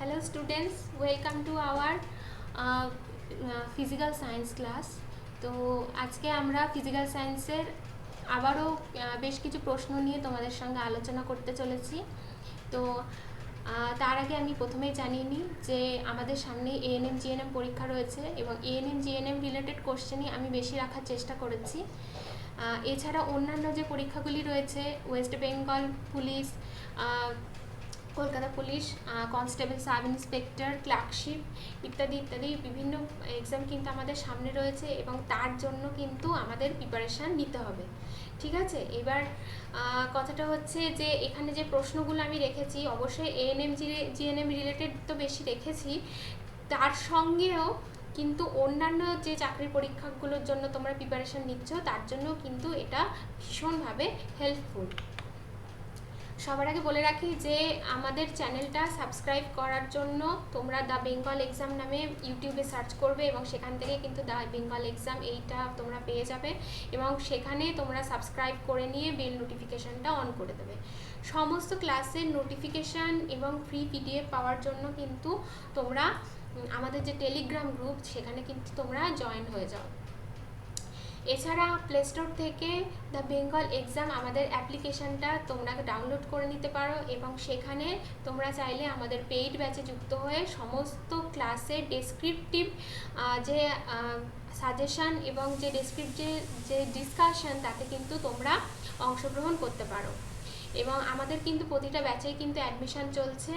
Hello students, welcome to our uh, uh, physical science class. তো আজকে আমরা physical সায়েন্সের আবারও বেশ কিছু প্রশ্ন নিয়ে তোমাদের সঙ্গে আলোচনা করতে চলেছি। তো তার আগে আমি প্রথমেই জানিয়ে নিই যে আমাদের সামনে এএনএম জিএনএম পরীক্ষা রয়েছে এবং এএনএম জিএনএম রিলেটেড কোশ্চেনই আমি বেশি রাখার চেষ্টা করেছি। এছাড়া অন্যান্য যে পরীক্ষাগুলি রয়েছে West Bengal police Kolkata police constable, sub inspector, clerkship ইত্যাদি ইত্যাদি বিভিন্ন এক্সাম কিন্তু আমাদের সামনে রয়েছে এবং তার জন্য কিন্তু আমাদের প্রিপারেশান নিতে হবে। ঠিক আছে? এবার কথাটা হচ্ছে যে এখানে যে প্রশ্নগুলো আমি রেখেছি, অবশ্যই এএনএম জিএনএম রিলেটেড তো বেশি রেখেছি। তার সঙ্গেও কিন্তু অন্যান্য যে চাকরির পরীক্ষাগুলোর জন্য তোমরা প্রিপারেশান নিচ্ছ, তার জন্য কিন্তু এটা ভীষণভাবে হেল্পফুল সবার আগে বলে রাখি যে আমাদের চ্যানেলটা সাবস্ক্রাইব করার জন্য তোমরা দ্য বেঙ্গল এক্সাম নামে ইউটিউবে সার্চ করবে এবং সেখান থেকে কিন্তু দ্য বেঙ্গল এক্সাম এইটা তোমরা পেয়ে যাবে এবং সেখানে তোমরা সাবস্ক্রাইব করে নিয়ে বেল নোটিফিকেশানটা অন করে দেবে। সমস্ত ক্লাসের নোটিফিকেশান এবং ফ্রি পিডিএফ পাওয়ার জন্য কিন্তু তোমরা আমাদের যে টেলিগ্রাম গ্রুপ সেখানে কিন্তু তোমরা জয়েন হয়ে যাও। এছাড়া প্লে স্টোর থেকে দ্য বেঙ্গল এক্সাম আমাদের অ্যাপ্লিকেশনটা তোমরা ডাউনলোড করে নিতে পারো এবং সেখানে তোমরা চাইলে আমাদের পেইড ব্যাচে যুক্ত হয়ে সমস্ত ক্লাসের ডেসক্রিপটিভ যে সাজেশন এবং যে ডেসক্রিপটিভ যে ডিসকাশন তাতে কিন্তু তোমরা অংশগ্রহণ করতে পারো। এবং আমাদের কিন্তু প্রতিটা ব্যাচেই কিন্তু অ্যাডমিশন চলছে।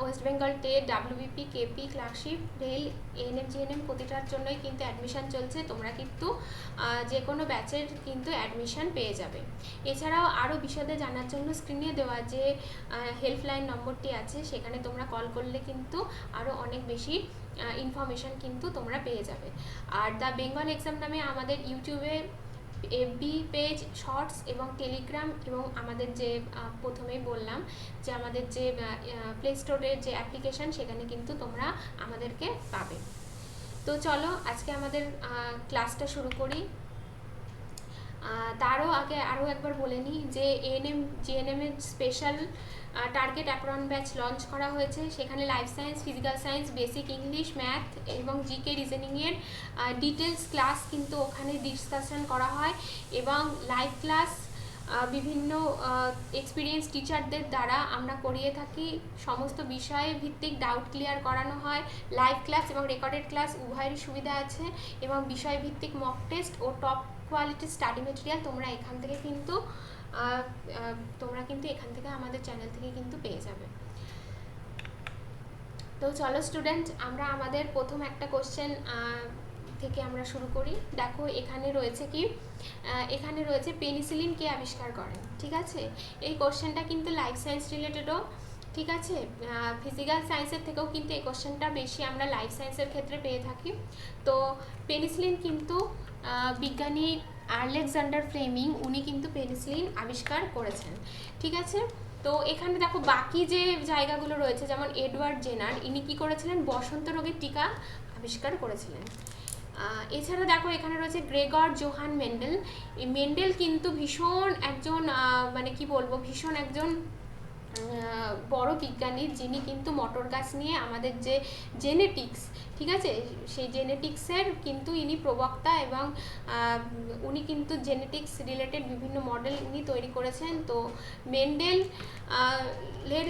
West Bengal TET WBP KP clerkship rail ANM GNM প্রতিটার জন্যই কিন্তু অ্যাডমিশান চলছে। তোমরা কিন্তু যে কোনো ব্যাচের কিন্তু অ্যাডমিশন পেয়ে যাবে। এছাড়াও আরও বিশদে জানার জন্য স্ক্রিনে দেওয়া যে হেল্পলাইন নম্বরটি আছে, সেখানে তোমরা কল করলে কিন্তু আরও অনেক বেশি ইনফরমেশন কিন্তু তোমরা পেয়ে যাবে। আর দ্য বেঙ্গল এক্সাম নামে আমাদের ইউটিউবে এফবি পেজ শর্টস এবং টেলিগ্রাম এবং আমাদের যে প্রথমেই বললাম যে আমাদের যে প্লে স্টোরের যে অ্যাপ্লিকেশন সেখানে কিন্তু তোমরা আমাদেরকে পাবে। তো চলো আজকে আমাদের ক্লাসটা শুরু করি। তারও আগে আরও একবার বলে নিই যে ANM জিএনএমের special target apron batch launch করা হয়েছে। সেখানে life science physical science basic English math এবং জিকে রিজনিংয়ের ডিটেলস ক্লাস কিন্তু ওখানে ডিসকাশন করা হয় এবং লাইভ ক্লাস বিভিন্ন এক্সপিরিয়েন্স টিচারদের দ্বারা আমরা করিয়ে থাকি। সমস্ত বিষয়ে ভিত্তিক ডাউট ক্লিয়ার করানো হয়। লাইভ ক্লাস এবং রেকর্ডেড ক্লাস উভয়েরই সুবিধা আছে এবং বিষয় ভিত্তিক মক টেস্ট ও টপ কোয়ালিটির স্টাডি মেটেরিয়াল তোমরা এখান থেকে কিন্তু তোমরা কিন্তু এখান থেকে আমাদের চ্যানেল থেকে কিন্তু পেয়ে যাবে। তো চলো স্টুডেন্ট আমরা আমাদের প্রথম একটা কোশ্চেন থেকে আমরা শুরু করি। দেখো, এখানে রয়েছে কি এখানে রয়েছে পেনিসিলিন কে আবিষ্কার করেন, ঠিক আছে? এই কোশ্চেনটা কিন্তু লাইফ সায়েন্স রিলেটেডও ঠিক আছে? ফিজিক্যাল সায়েন্সের থেকেও কিন্তু এই কোশ্চেনটা বেশি আমরা লাইফ সায়েন্সের ক্ষেত্রে পেয়ে থাকি। তো পেনিসিলিন কিন্তু বিজ্ঞানী আলেকজান্ডার ফ্লেমিং উনি কিন্তু পেনিসিলিন আবিষ্কার করেছেন। ঠিক আছে? তো এখানে দেখো বাকি যে জায়গাগুলো রয়েছে, যেমন এডওয়ার্ড জেনার, ইনি কি করেছিলেন? বসন্ত রোগের টিকা আবিষ্কার করেছিলেন। এছাড়া দেখো এখানে রয়েছে গ্রেগর জোহান মেন্ডেল। মেন্ডেল কিন্তু ভীষণ একজন মানে কি বলব, ভীষণ একজন বড় বিজ্ঞানী যিনি কিন্তু মটর গাছ নিয়ে আমাদের যে জেনেটিক্স ঠিক আছে? সেই জেনেটিক্সের কিন্তু ইনি প্রবক্তা এবং উনি কিন্তু জেনেটিক্স রিলেটেড বিভিন্ন মডেল উনি তৈরি করেছেন। তো মেন্ডেল এর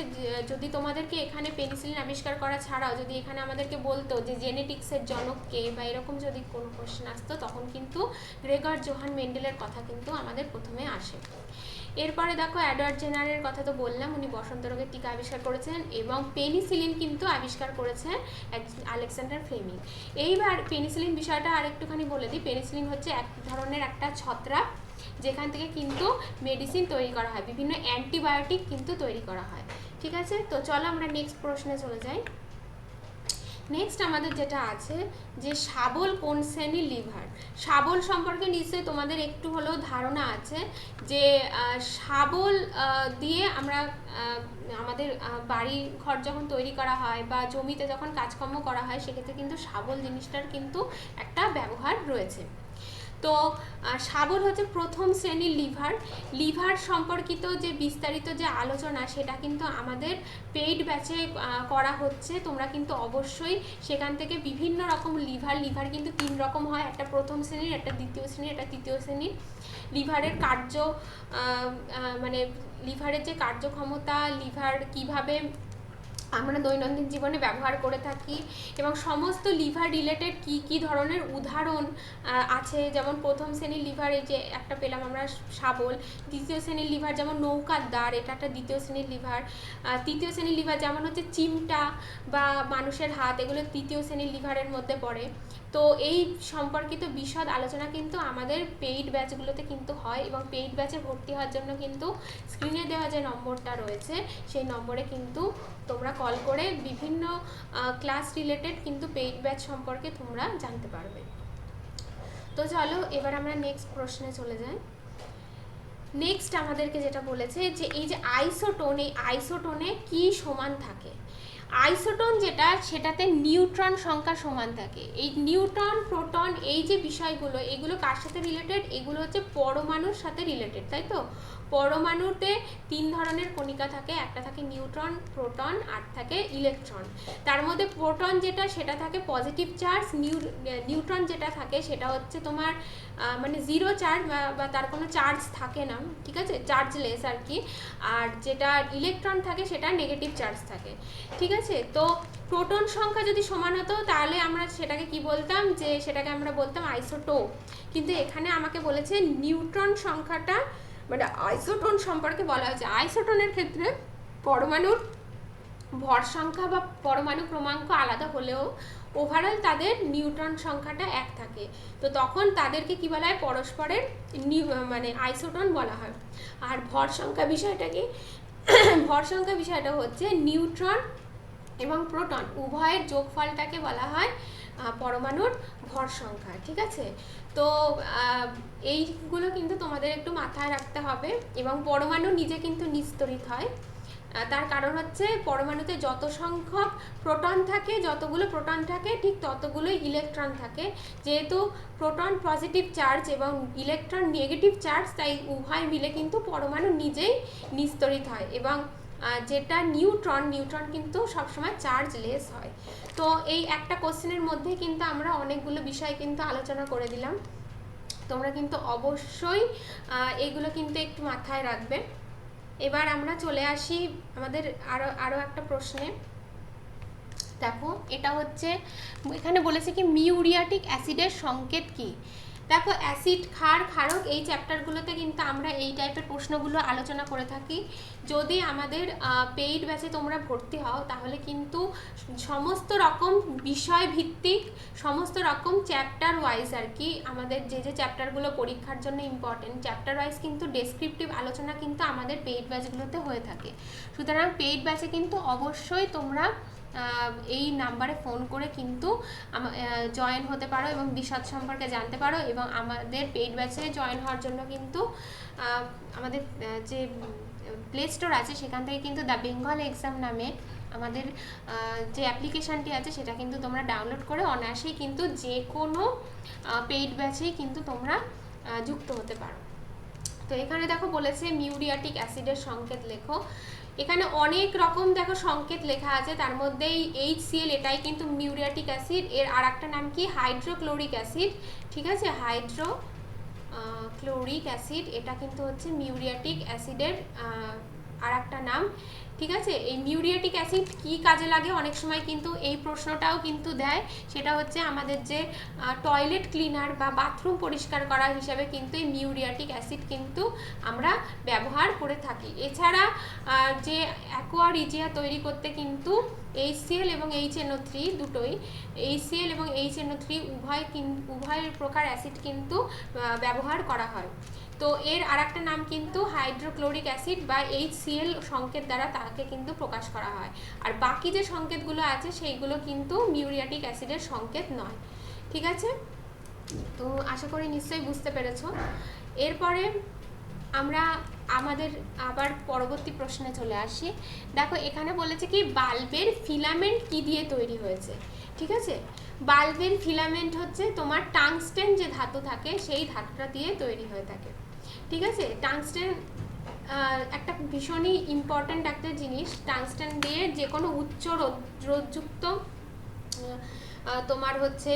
যদি তোমাদেরকে এখানে পেনিসিলিন আবিষ্কার করা ছাড়াও যদি এখানে আমাদেরকে বলতো যে জেনেটিক্সের জনক কে বা এরকম যদি কোনো কোশ্চেন আসতো, তখন কিন্তু গ্রেগর জোহান মেন্ডেলের কথা কিন্তু আমাদের প্রথমে আসে। এরপরে দেখো অ্যাডওয়ার্ড জেনারের কথা তো বললাম, উনি বসন্ত রোগের টিকা আবিষ্কার করেছেন এবং পেনিসিলিন কিন্তু আবিষ্কার করেছেন আলেকজান্ডার ফ্লেমিং। এইবার পেনিসিলিন বিষয়টা আরেকটুখানি বলে দিই, পেনিসিলিন হচ্ছে এক ধরনের একটা ছত্রাক যেখান থেকে কিন্তু মেডিসিন তৈরি করা হয়, বিভিন্ন অ্যান্টিবায়োটিক কিন্তু তৈরি করা হয়, ঠিক আছে? তো চলো আমরা নেক্সট প্রশ্নে চলে যাই। নেক্সট আমাদের যেটা আছে, যে শাবল কোন শ্রেণি লিভার শাবল সম্পর্কে নিশ্চয়ই তোমাদের একটু হলেও ধারণা আছে যে শাবল দিয়ে আমরা আমাদের বাড়ি ঘর যখন তৈরি করা হয় বা জমিতে যখন কাজকর্ম করা হয়, সেক্ষেত্রে কিন্তু শাবল জিনিসটার কিন্তু একটা ব্যবহার রয়েছে। তো শাবল হচ্ছে প্রথম শ্রেণির লিভার। লিভার সম্পর্কিত যে বিস্তারিত যে আলোচনা, সেটা কিন্তু আমাদের পেইড ব্যাচে করা হচ্ছে। তোমরা কিন্তু অবশ্যই সেখান থেকে বিভিন্ন রকম লিভার লিভার কিন্তু তিন রকম হয়। একটা প্রথম শ্রেণির, একটা দ্বিতীয় শ্রেণির, একটা তৃতীয় শ্রেণির। লিভারের কার্য মানে লিভারের যে কার্যক্ষমতা, লিভার কীভাবে আমরা দৈনন্দিন জীবনে ব্যবহার করে থাকি এবং সমস্ত লিভার রিলেটেড কি কি ধরনের উদাহরণ আছে? যেমন প্রথম শ্রেণির লিভার যে একটা পেলাম আমরা শাবল। দ্বিতীয় শ্রেণির লিভার যেমন নৌকার দ্বার, এটা একটা দ্বিতীয় শ্রেণির লিভার। তৃতীয় শ্রেণির লিভার যেমন হচ্ছে চিমটা বা মানুষের হাত, এগুলো তৃতীয় শ্রেণির লিভারের মধ্যে পড়ে। তো এই সম্পর্কিত বিশদ আলোচনা কিন্তু আমাদের পেইড ব্যাচগুলোতে কিন্তু হয় এবং পেইড ব্যাচে ভর্তি হওয়ার জন্য কিন্তু স্ক্রিনে দেওয়া যে নম্বরটা রয়েছে, সেই নম্বরে কিন্তু তোমরা কল করে বিভিন্ন ক্লাস রিলেটেড কিন্তু পেইড ব্যাচ সম্পর্কে তোমরা জানতে পারবে। তো চলো, এবার আমরা নেক্সট প্রশ্নে চলে যাই। নেক্সট আমাদেরকে যেটা বলেছে যে, এই যে আইসোটোন এই আইসোটোনে কি সমান থাকে? আইসোটোন যেটা, সেটাতে নিউট্রন সংখ্যা সমান থাকে। এই নিউট্রন প্রোটন এই যে বিষয়গুলো, এগুলো কার সাথে রিলেটেড এগুলো হচ্ছে পরমাণুর সাথে রিলেটেড তাই তো? পরমাণুতে তিন ধরনের কণিকা থাকে, একটা থাকে নিউট্রন, প্রোটন, আর থাকে ইলেকট্রন। তার মধ্যে প্রোটন যেটা, সেটা থাকে পজিটিভ চার্জ, নিউ নিউট্রন যেটা থাকে, সেটা হচ্ছে তোমার মানে জিরো চার্জ, বা তার কোনো চার্জ থাকে না, ঠিক আছে? চার্জলেস আর কি। আর যেটা ইলেকট্রন থাকে, সেটা নেগেটিভ চার্জ থাকে, ঠিক আছে? তো প্রোটন সংখ্যা যদি সমান হতো, তাহলে আমরা সেটাকে কি বলতাম? যে সেটাকে আমরা বলতাম আইসোটোপ। কিন্তু এখানে আমাকে বলেছে নিউট্রন সংখ্যাটা মানে আইসোটোন সম্পর্কে বলা হয়েছে। আইসোটোনের ক্ষেত্রে পরমাণুর ভর সংখ্যা বা পরমাণু ক্রমাঙ্ক আলাদা হলেও ওভারঅল তাদের নিউট্রন সংখ্যাটা এক থাকে। তো তখন তাদেরকে কি বলা হয়? পরস্পরের মানে আইসোটন বলা হয়। আর ভর সংখ্যা বিষয়টা কি? ভর সংখ্যা বিষয়টা হচ্ছে নিউট্রন এবং প্রোটন। উভয়ের যোগফলটাকে বলা হয় পরমাণুর ভর সংখ্যা, ঠিক আছে? তো এইগুলো কিন্তু তোমাদের একটু মাথায় রাখতে হবে এবং পরমাণু নিজে কিন্তু নিস্তরিত হয়। তার কারণ হচ্ছে পরমাণুতে যত সংখ্যক প্রোটন থাকে, যতগুলো প্রোটন থাকে, ঠিক ততগুলোই ইলেকট্রন থাকে। যেহেতু প্রোটন পজিটিভ চার্জ এবং ইলেকট্রন নেগেটিভ চার্জ, তাই উভয় মিলে কিন্তু পরমাণু নিজেই নিস্তরিত হয় এবং যেটা নিউট্রন নিউট্রন কিন্তু সবসময় চার্জ লেস হয়। তো এই একটা কোশ্চেনের মধ্যে কিন্তু আমরা অনেকগুলো বিষয় কিন্তু আলোচনা করে দিলাম। তোমরা কিন্তু অবশ্যই এগুলো কিন্তু একটু মাথায় রাখবে। এবার আমরা চলে আসি আমাদের আরও আরও একটা প্রশ্নে। দেখো, এটা হচ্ছে, এখানে বলেছে কি, মিউরিয়াটিক অ্যাসিডের সংকেত কি? দেখো অ্যাসিড ক্ষার, ক্ষারক এই চ্যাপ্টারগুলোতে কিন্তু আমরা এই টাইপের প্রশ্নগুলো আলোচনা করে থাকি। যদি আমাদের পেইড ব্যাচে তোমরা ভর্তি হও, তাহলে কিন্তু সমস্ত রকম বিষয় ভিত্তিক, সমস্ত রকম চ্যাপ্টার ওয়াইজ আর কি, আমাদের যে যে চ্যাপ্টারগুলো পরীক্ষার জন্য ইম্পর্টেন্ট চ্যাপ্টার ওয়াইজ কিন্তু ডেসক্রিপটিভ আলোচনা কিন্তু আমাদের পেইড ব্যাচগুলোতে হয়ে থাকে। সুতরাং পেইড ব্যাচে কিন্তু অবশ্যই তোমরা এই নাম্বারে ফোন করে কিন্তু জয়েন হতে পারো এবং বিশদ সম্পর্কে জানতে পারো এবং আমাদের পেইড ব্যাচে জয়েন হওয়ার জন্য কিন্তু আমাদের যে প্লে স্টোর আছে সেখান থেকে কিন্তু দ্য বেঙ্গল এক্সাম নামে আমাদের যে অ্যাপ্লিকেশানটি আছে সেটা কিন্তু তোমরা ডাউনলোড করে অনায়াসেই কিন্তু যে কোনো পেইড ব্যাচেই কিন্তু তোমরা যুক্ত হতে পারো। তো এখানে দেখো বলেছে মিউরিয়াটিক অ্যাসিডের সংকেত লেখো। এখানে অনেক রকম, দেখো, সংকেত লেখা আছে। তার মধ্যে এই এইচ সিএল এটাই কিন্তু মিউরিয়াটিক অ্যাসিড। এর আর একটা নাম কি? হাইড্রোক্লোরিক অ্যাসিড, ঠিক আছে? হাইড্রো ক্লোরিক অ্যাসিড, এটা কিন্তু হচ্ছে মিউরিয়াটিক অ্যাসিডের আর একটা নাম। ঠিক আছে? এই মিউরিয়াটিক অ্যাসিড কি কাজে লাগে? অনেক সময় কিন্তু এই প্রশ্নটাও কিন্তু দেয়। সেটা হচ্ছে আমাদের যে টয়লেট ক্লিনার বা বাথরুম পরিষ্কার করা হিসাবে কিন্তু এই মিউরিয়াটিক অ্যাসিড কিন্তু আমরা ব্যবহার করে থাকি। এছাড়া যে অ্যাকোয়ারিজিয়া তৈরি করতে কিন্তু এইচসিএল এবং এইচএনও থ্রি দুটোই এইচসিএল এবং এইচএনও থ্রি উভয় উভয় প্রকার অ্যাসিড কিন্তু ব্যবহার করা হয়। তো এর আর একটা নাম কিন্তু হাইড্রোক্লোরিক অ্যাসিড বা এইচ এইচসিএল সংকেত দ্বারা তাকে কিন্তু প্রকাশ করা হয়। আর বাকি যে সংকেতগুলো আছে, সেইগুলো কিন্তু মিউরিয়াটিক অ্যাসিডের সংকেত নয়। ঠিক আছে? তো আশা করি নিশ্চয়ই বুঝতে পেরেছ। এরপরে আমরা আমাদের আবার পরবর্তী প্রশ্নে চলে আসি। দেখো, এখানে বলেছে কি, বাল্বের ফিলামেন্ট কি দিয়ে তৈরি হয়েছে? ঠিক আছে? বাল্বের ফিলামেন্ট হচ্ছে তোমার টাংস্টেন যে ধাতু থাকে, সেই ধাতুটা দিয়ে তৈরি হয়ে থাকে। ঠিক আছে? টাংস্টেন একটা ভীষণই ইম্পর্ট্যান্ট একটা জিনিস। টাংস্টেন দিয়ে যে কোনো উচ্চ রোদ রোধযুক্ত আহ, আহ, তোমার হচ্ছে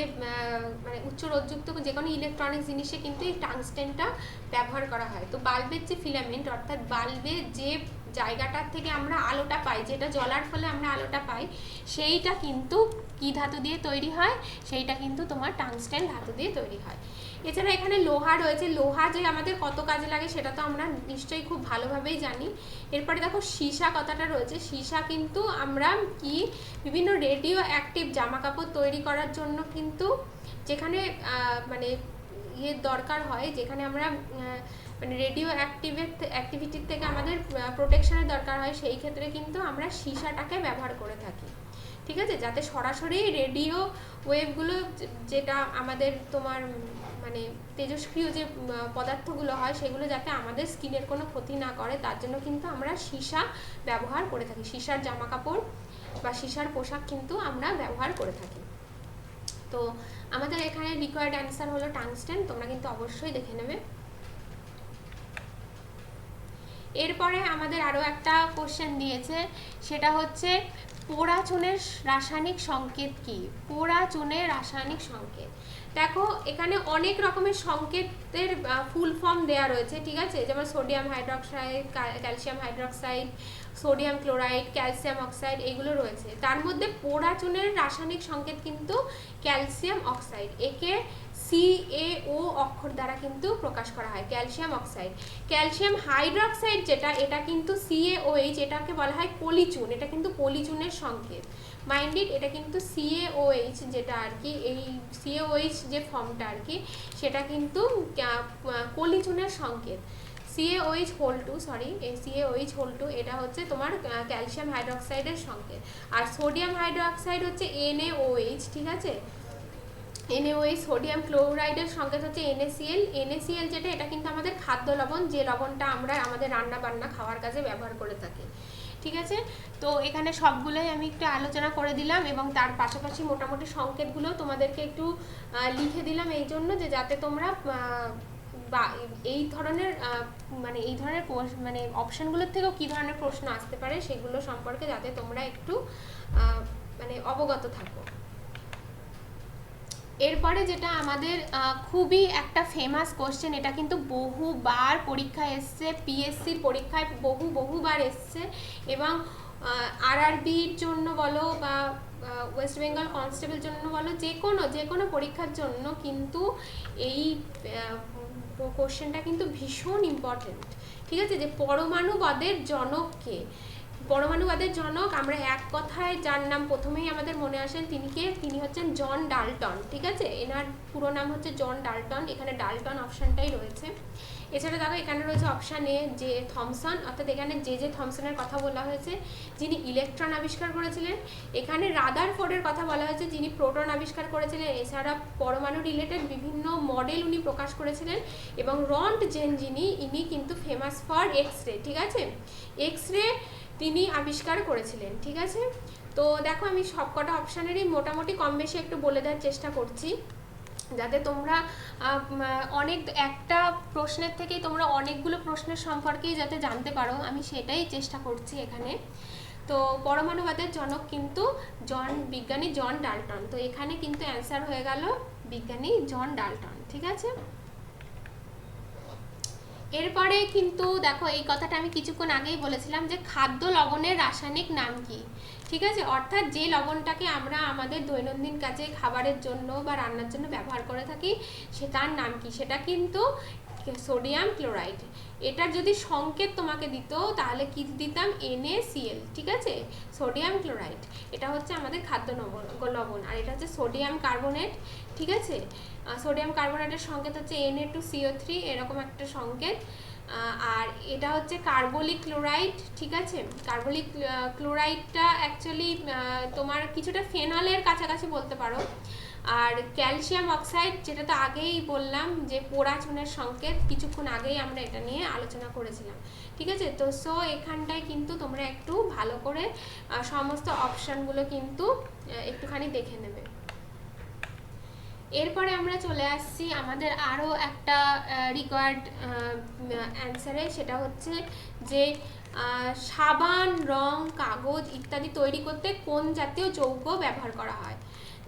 মানে উচ্চ রোদযুক্ত যে কোনো ইলেকট্রনিক জিনিসে কিন্তু এই টাংস্টেনটা ব্যবহার করা হয়। তো বাল্বের যে ফিলামেন্ট অর্থাৎ বাল্বের যে জায়গাটার থেকে আমরা আলোটা পাই যেটা জলার ফলে আমরা আলোটা পাই সেইটা কিন্তু কি ধাতু দিয়ে তৈরি হয়? সেইটা কিন্তু তোমার টাংস্টেন ধাতু দিয়ে তৈরি হয়। এছাড়া এখানে লোহা রয়েছে। লোহা যে আমাদের কত কাজে লাগে সেটা তো আমরা নিশ্চয়ই খুব ভালোভাবেই জানি। এরপরে দেখো সীসা কথাটা রয়েছে। সীসা কিন্তু আমরা কি বিভিন্ন রেডিও অ্যাক্টিভ জামা কাপড় তৈরি করার জন্য কিন্তু যেখানে মানে ইয়ের দরকার হয়, যেখানে আমরা মানে রেডিও অ্যাক্টিভের অ্যাক্টিভিটির থেকে আমাদের প্রোটেকশনের দরকার হয়, সেই ক্ষেত্রে কিন্তু আমরা সীসাটাকে ব্যবহার করে থাকি। ঠিক আছে? যাতে সরাসরি রেডিও ওয়েভগুলো যেটা আমাদের তোমার মানে তেজস্ক্রিয় যে পদার্থগুলো হয় সেগুলো যাতে আমাদের স্কিনের কোনো ক্ষতি না করে, তার জন্য কিন্তু আমরা সীসা ব্যবহার করে থাকি। সীসার জামা কাপড় বা সীসার পোশাক কিন্তু আমরা ব্যবহার করে থাকি। তো আমাদের এখানে রিকোয়ার্ড অ্যান্সার হলো টাংস্টেন তোমরা কিন্তু অবশ্যই দেখে নেবে। এরপরে আমাদের আরও একটা কোশ্চেন দিয়েছে, সেটা হচ্ছে, পোড়া চুনের রাসায়নিক সংকেত কি? পোড়া চুনের রাসায়নিক সংকেত। দেখো, এখানে অনেক রকমের সংকেতের ফুল ফর্ম দেওয়া রয়েছে, ঠিক আছে? যেমন sodium hydroxide calcium hydroxide sodium chloride calcium oxide এগুলো রয়েছে। তার মধ্যে পোড়া চুনের রাসায়নিক সংকেত কিন্তু ক্যালসিয়াম অক্সাইড একে সিএও অক্ষর দ্বারা কিন্তু প্রকাশ করা হয় ক্যালসিয়াম অক্সাইড ক্যালসিয়াম হাইড্রক্সাইড যেটা, এটা কিন্তু সিএওএইচ এটাকে বলা হয় পলিচুন এটা কিন্তু পলিচুনের সংকেত। মাইন্ডেড এটা কিন্তু সিএওএইচ যেটা আর কি, এই সিএওএইচ যে ফর্মটা আর কি, সেটা কিন্তু পলিচুনের সংকেত। সিএওএইচ হোল টু সরি এই সিএওএইচ হোল টু এটা হচ্ছে তোমার ক্যালসিয়াম হাইড্রক্সাইডের সংকেত। আর সোডিয়াম হাইড্রক্সাইড হচ্ছে এনএওএইচ ঠিক আছে? এনএওএই সোডিয়াম ক্লোরাইডের সংকেত হচ্ছে এনএসিএল এনএসিএল যেটা, এটা কিন্তু আমাদের খাদ্য লবণ। যে লবণটা আমরা আমাদের রান্না বান্না খাওয়ার কাজে ব্যবহার করে থাকি। ঠিক আছে? তো এখানে সবগুলোই আমি একটু আলোচনা করে দিলাম এবং তার পাশাপাশি মোটামুটি সংকেতগুলো তোমাদেরকে একটু লিখে দিলাম এই জন্য যে যাতে তোমরা বা এই ধরনের মানে এই ধরনের মানে অপশনগুলোর থেকেও কী ধরনের প্রশ্ন আসতে পারে সেগুলো সম্পর্কে যাতে তোমরা একটু মানে অবগত থাকো। এরপরে যেটা আমাদের খুবই একটা ফেমাস কোশ্চেন এটা কিন্তু বহুবার পরীক্ষায় এসছে পিএসসির পরীক্ষায় বহু বহুবার এসছে এবং আরআরবির জন্য বলো বা ওয়েস্ট বেঙ্গল কনস্টেবল জন্য বলো, যে কোনো যে কোনো পরীক্ষার জন্য কিন্তু এই কোশ্চেনটা কিন্তু ভীষণ ইম্পর্টেন্ট ঠিক আছে? যে পরমাণুবাদের জনককে পরমাণুবাদের জনক, আমরা এক কথায় যার নাম প্রথমেই আমাদের মনে আসেন তিনি কে? তিনি হচ্ছেন জন ডাল্টন, ঠিক আছে? এনার পুরো নাম হচ্ছে জন ডাল্টন, এখানে ডাল্টন অপশানটাই রয়েছে। এছাড়া দেখো, এখানে রয়েছে অপশান এ যে থমসন, অর্থাৎ এখানে যে যে থমসনের কথা বলা হয়েছে, যিনি ইলেকট্রন আবিষ্কার করেছিলেন। এখানে রাদার ফোর্ডের কথা বলা হয়েছে, যিনি প্রোটন আবিষ্কার করেছিলেন। এছাড়া পরমাণু রিলেটেড বিভিন্ন মডেল উনি প্রকাশ করেছিলেন, এবং রন্ট জেন যিনি, ইনি কিন্তু ফেমাস ফর এক্স রে ঠিক আছে? এক্স রে তিনি আবিষ্কার করেছিলেন, ঠিক আছে? তো দেখো আমি সবকটা অপশানেরই মোটামুটি কম বেশি একটু বলে দেওয়ার চেষ্টা করছি। যাতে তোমরা অনেক, একটা প্রশ্নের থেকেই তোমরা অনেকগুলো প্রশ্নের সম্পর্কেই যাতে জানতে পারো, আমি সেটাই চেষ্টা করছি এখানে। তো পরমাণুবাদের জনক কিন্তু জন, বিজ্ঞানী জন ডাল্টন। তো এখানে কিন্তু অ্যান্সার হয়ে গেল বিজ্ঞানী জন ডাল্টন, ঠিক আছে? এরপরে কিন্তু দেখো, এই কথাটা আমি কিছুক্ষণ আগেই বলেছিলাম যে খাদ্য লবণের রাসায়নিক নাম কি? ঠিক আছে? অর্থাৎ যে লবণটাকে আমরা আমাদের দৈনন্দিন কাজে, খাবারের জন্য বা রান্নার জন্য ব্যবহার করে থাকি, সে তার নাম কি? সেটা কিন্তু সোডিয়াম ক্লোরাইড। এটার যদি সংকেত তোমাকে দিত, তাহলে কি দিতাম? NaCl ঠিক আছে? সোডিয়াম ক্লোরাইড এটা হচ্ছে আমাদের খাদ্য লবণ লবণ, আর এটা হচ্ছে সোডিয়াম কার্বোনেট ঠিক আছে? সোডিয়াম কার্বোনেটের সংকেত হচ্ছে Na টু সিও থ্রি এরকম একটা সংকেত। আর এটা হচ্ছে কার্বলিক ক্লোরাইড ঠিক আছে? কার্বলিক ক্লোরাইডটা অ্যাকচুয়ালি তোমার কিছুটা ফেনলের কাছাকাছি বলতে পারো। আর ক্যালসিয়াম অক্সাইড, যেটা তো আগেই বললাম যে পোড়া চুনের সংকেত, কিছুক্ষণ আগেই আমরা এটা নিয়ে আলোচনা করেছিলাম। ঠিক আছে? তো সো এখানটায় কিন্তু তোমরা একটু ভালো করে সমস্ত অপশানগুলো কিন্তু একটুখানি দেখে নেবে। এরপরে আমরা চলে আসছি আমাদের আরও একটা রিকোয়ার্ড অ্যান্সারে সেটা হচ্ছে যে সাবান, রং, কাগজ ইত্যাদি তৈরি করতে কোন জাতীয় যৌগ ব্যবহার করা হয়?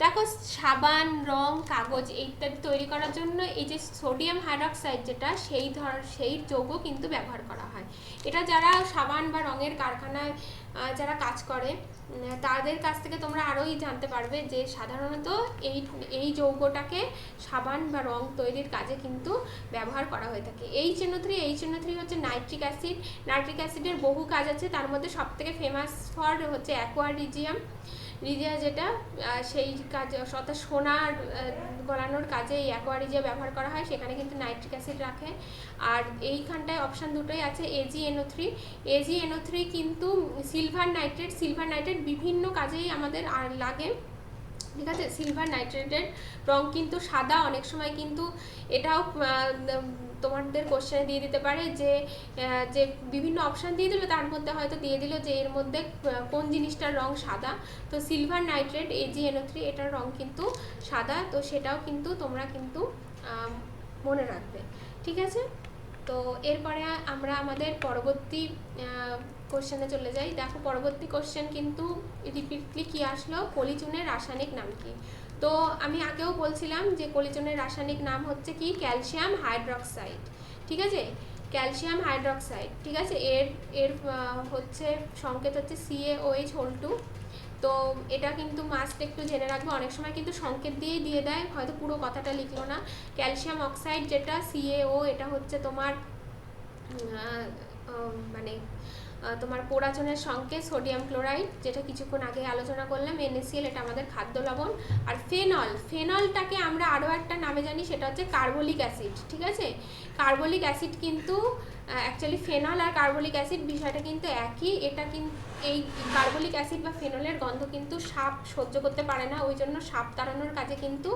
দেখো, সাবান, রং, কাগজ ইত্যাদি তৈরি করার জন্য এই যে সোডিয়াম হাইড্রক্সাইড যেটা, সেই ধর, সেই যৌগ কিন্তু ব্যবহার করা হয়। এটা যারা সাবান বা রঙের কারখানায় যারা কাজ করে তাদের কাছ থেকে তোমরা আরোই জানতে পারবে যে সাধারণত এই এই যৌগটাকে সাবান বা রং তৈরির কাজে কিন্তু ব্যবহার করা হয়ে থাকে। এই চিহ্ন থ্রি এই চিহ্ন থ্রি হচ্ছে নাইট্রিক অ্যাসিড। নাইট্রিক অ্যাসিডের বহু কাজ আছে। তার মধ্যে সবথেকে ফেমাস ফর হচ্ছে অ্যাকোয়ারিজিয়াম রিজিয়া যেটা সেই কাজ, অর্থাৎ সোনার গলানোর কাজে এই অ্যাকোয়ারিজিয়া ব্যবহার করা হয়, সেখানে কিন্তু নাইট্রিক অ্যাসিড রাখে। আর এইখানটায় অপশান দুটোই আছে এজিএনও থ্রি এজিএনও থ্রি কিন্তু সিলভার নাইট্রেট সিলভার নাইট্রেট বিভিন্ন কাজেই আমাদের আর লাগে। ঠিক আছে? সিলভার নাইট্রেটের রং কিন্তু সাদা, অনেক সময় কিন্তু এটাও তোমাদের কোশ্চেনে দিয়ে দিতে পারে যে যে বিভিন্ন অপশান দিয়ে দিল, তার মধ্যে হয়তো দিয়ে দিল যে এর মধ্যে কোন জিনিসটার রং সাদা। তো সিলভার নাইট্রেট এজিএনও থ্রি এটার রং কিন্তু সাদা, তো সেটাও কিন্তু তোমরা কিন্তু মনে রাখবে। ঠিক আছে? তো এরপরে আমরা আমাদের পরবর্তী কোশ্চেনে চলে যাই। দেখো, পরবর্তী কোশ্চেন কিন্তু রিপিটলি কি আসলো? পলিচুনের রাসায়নিক নাম কি? তো আমি আগেও বলছিলাম যে কলিচুনের রাসায়নিক নাম হচ্ছে কি? Calcium hydroxide. ঠিক আছে? Calcium hydroxide. ঠিক আছে? এর এর হচ্ছে সংকেত হচ্ছে সিএওএইচ হোল টু তো এটা কিন্তু মাস্ট একটু জেনে রাখবে। অনেক সময় কিন্তু সংকেত দিয়েই দিয়ে দেয়। হয়তো পুরো কথাটা লিখলো না। ক্যালসিয়াম অক্সাইড যেটা সিএও এটা হচ্ছে তোমার মানে তোমার পোড়াচনের সঙ্গে সোডিয়াম ক্লোরাইড, যেটা কিছুক্ষণ আগে আলোচনা করলাম এনএসিএল এটা আমাদের খাদ্য লবণ, আর ফেনল, ফেনলটাকে আমরা আরও একটা নামে জানি, সেটা হচ্ছে কার্বলিক অ্যাসিড, ঠিক আছে? কার্বলিক অ্যাসিড কিন্তু অ্যাকচুয়ালি ফেনল আর কার্বলিক অ্যাসিড বিষয়টা কিন্তু একই, এটা কিন্তু এই কার্বলিক অ্যাসিড বা ফেনলের গন্ধ কিন্তু সাপ সহ্য করতে পারে না, ওই জন্য সাপ তাড়ানোর কাজে কিন্তু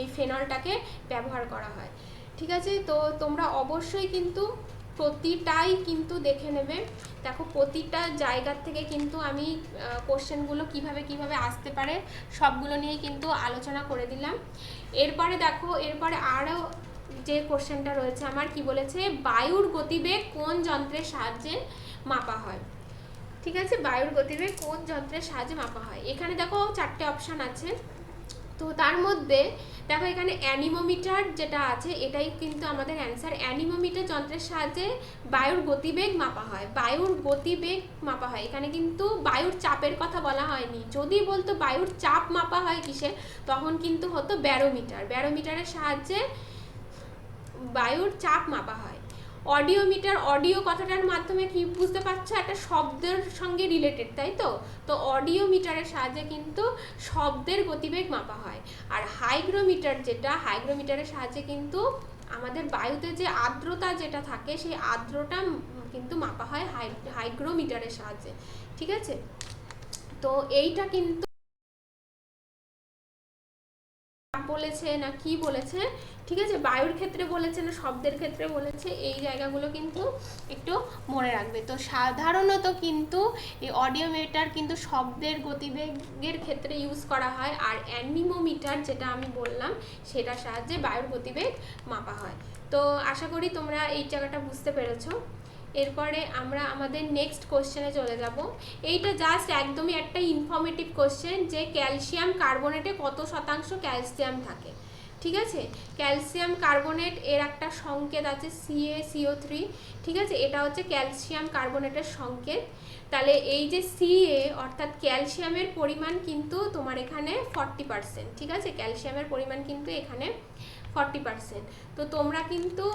এই ফেনলটাকে ব্যবহার করা হয়, ঠিক আছে? তো তোমরা অবশ্যই কিন্তু প্রতিটাই কিন্তু দেখে নেবে। দেখো, প্রতিটা জায়গার থেকে কিন্তু আমি কোশ্চেনগুলো কীভাবে কীভাবে আসতে পারে, সবগুলো নিয়ে কিন্তু আলোচনা করে দিলাম। এরপরে দেখো, এরপরে আরও যে কোশ্চেনটা রয়েছে আমার, কি বলেছে? বায়ুর গতিবেগ কোন যন্ত্রের সাহায্যে মাপা হয়? ঠিক আছে? বায়ুর গতিবেগ কোন যন্ত্রের সাহায্যে মাপা হয়? এখানে দেখো, চারটে অপশান আছে। তো তার মধ্যে দেখো এখানে অ্যানিমোমিটার যেটা আছে, এটাই কিন্তু আমাদের অ্যান্সার অ্যানিমোমিটার যন্ত্রের সাহায্যে বায়ুর গতিবেগ মাপা হয়। বায়ুর গতিবেগ মাপা হয়। এখানে কিন্তু বায়ুর চাপের কথা বলা হয়নি। যদি বলতো বায়ুর চাপ মাপা হয় কিসে, তখন কিন্তু হতো ব্যারোমিটার। ব্যারোমিটারের সাহায্যে বায়ুর চাপ মাপা হয়। অডিওমিটার, অডিও কথাটার মাধ্যমে কি বুঝতে পারছ? একটা শব্দের সঙ্গে রিলেটেড তাই তো? তো অডিও মিটারের সাহায্যে কিন্তু শব্দের গতিবেগ মাপা হয়। আর হাইগ্রোমিটার যেটা, হাইগ্রোমিটারের সাহায্যে কিন্তু আমাদের বায়ুতে যে আর্দ্রতা যেটা থাকে, সেই আর্দ্রতা কিন্তু মাপা হয় হাই, হাইগ্রোমিটারের সাহায্যে। ঠিক আছে? তো এইটা কিন্তু বলেছে না কি বলেছে, ঠিক আছে? বায়ুর ক্ষেত্রে বলেছে না, শব্দের ক্ষেত্রে বলেছে, এই জায়গাগুলো কিন্তু একটু মনে রাখবে। তো সাধারণত কিন্তু এই অডিওমিটার কিন্তু শব্দের গতিবেগের ক্ষেত্রে ইউজ করা হয়, আর অ্যানিমোমিটার যেটা আমি বললাম, সেটার সাহায্যে বায়ুর গতিবেগ মাপা হয়। তো আশা করি তোমরা এই জায়গাটা বুঝতে পেরেছ। এরপরে আমরা আমাদের নেক্সট কোশ্চেনে চলে যাব। এইটা জাস্ট একদমই একটা ইনফর্মেটিভ কোশ্চেন যে ক্যালসিয়াম কার্বোনেটে কত শতাংশ ক্যালসিয়াম থাকে। ঠিক আছে? ক্যালসিয়াম কার্বনেট এর একটা সংকেত আছে সিএ সিও থ্রি ঠিক আছে? এটা হচ্ছে ক্যালসিয়াম কার্বোনেটের সংকেত। তাহলে এই যে সিএ অর্থাৎ ক্যালসিয়ামের পরিমাণ কিন্তু তোমার এখানে ফর্টি পার্সেন্ট ঠিক আছে? ক্যালসিয়ামের পরিমাণ কিন্তু এখানে ফর্টি পার্সেন্ট তো তোমরা কিন্তু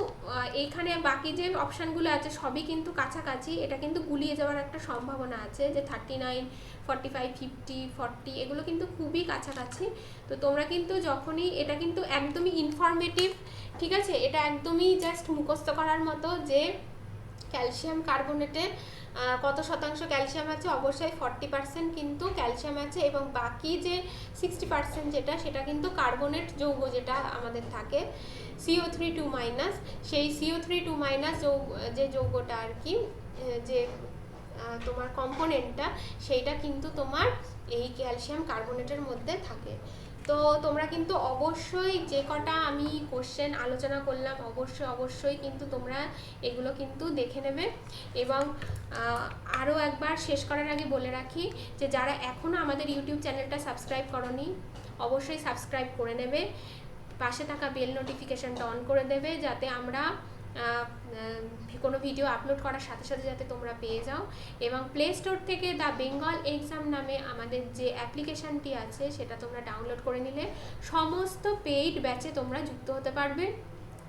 এইখানে বাকি যে অপশানগুলো আছে সবই কিন্তু কাছাকাছি। এটা কিন্তু গুলিয়ে যাওয়ার একটা সম্ভাবনা আছে যে thirty nine forty five fifty forty এগুলো কিন্তু খুবই কাছাকাছি। তো তোমরা কিন্তু যখনই এটা কিন্তু একদমই ইনফরমেটিভ ঠিক আছে? এটা একদমই জাস্ট মুখস্থ করার মতো যে ক্যালসিয়াম কার্বনেটে আহ, কত শতাংশ ক্যালসিয়াম আছে? অবশ্যই ফর্টি পার্সেন্ট কিন্তু ক্যালসিয়াম আছে এবং বাকি যে সিক্সটি পার্সেন্ট যেটা, সেটা কিন্তু কার্বনেট যৌগ যেটা আমাদের থাকে সিও থ্রি টু মাইনাস। সেই সিও থ্রি টু মাইনাস যৌগ, যে যৌগটা আর কি, যে তোমার কম্পোনেন্টটা, সেইটা কিন্তু তোমার এই ক্যালসিয়াম কার্বনেটের মধ্যে থাকে। তো তোমরা কিন্তু অবশ্যই যে কটা আমি কোশ্চেন আলোচনা করলাম, অবশ্যই অবশ্যই কিন্তু তোমরা এগুলো কিন্তু দেখে নেবে। এবং আরও একবার শেষ করার আগে বলে রাখি যে যারা এখনও আমাদের ইউটিউব চ্যানেলটা সাবস্ক্রাইব করনি, অবশ্যই সাবস্ক্রাইব করে নেবে। পাশে থাকা বেল নোটিফিকেশনটা অন করে দেবে যাতে আমরা কোনো ভিডিও আপলোড করার সাথে সাথে যাতে তোমরা পেয়ে যাও। এবং প্লে স্টোর থেকে দ্য বেঙ্গল এক্সাম নামে আমাদের যে অ্যাপ্লিকেশানটি আছে, সেটা তোমরা ডাউনলোড করে নিলে। সমস্ত পেইড ব্যাচে তোমরা যুক্ত হতে পারবে।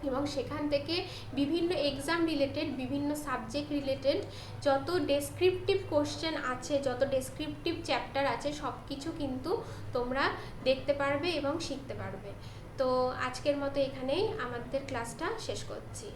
এবং সেখান থেকে বিভিন্ন এক্সাম রিলেটেড বিভিন্ন সাবজেক্ট রিলেটেড যত ডেসক্রিপটিভ কোশ্চেন আছে, যত ডেসক্রিপটিভ চ্যাপ্টার আছে সব কিছু কিন্তু তোমরা দেখতে পারবে এবং শিখতে পারবে। তো আজকের মতো এখানেই। আমাদের ক্লাসটা শেষ করছি।